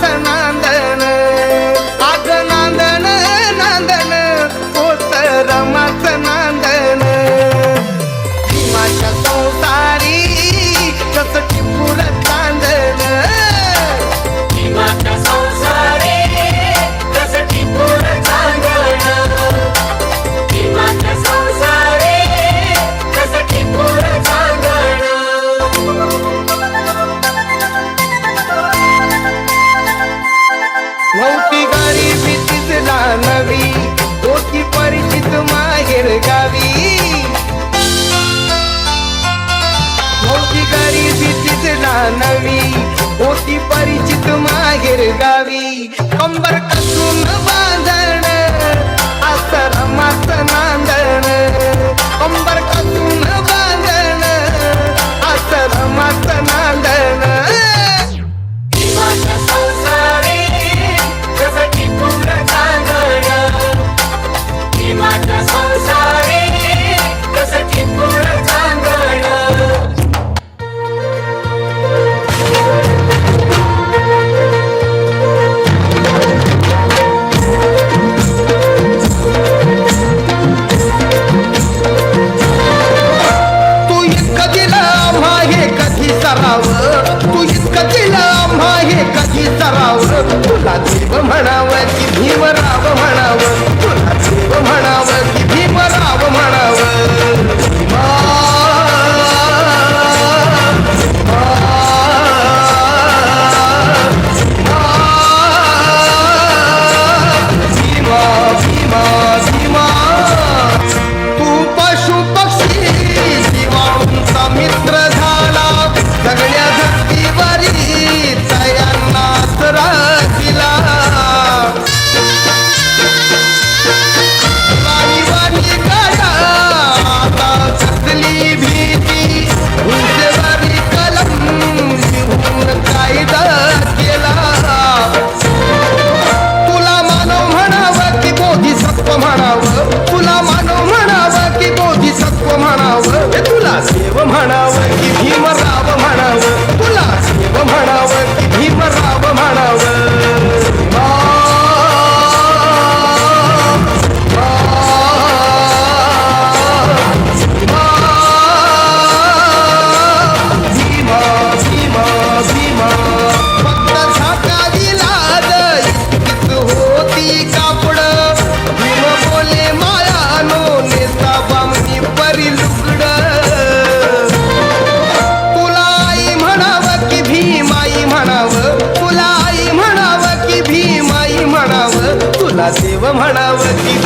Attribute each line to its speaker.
Speaker 1: 在哪？गावी होती गरिबी तिथला नवी होती परिचित वावर तुला देव म्हणावं की भीमराव म्हणावं. तुला देव म्हणावं शिव म्हणावं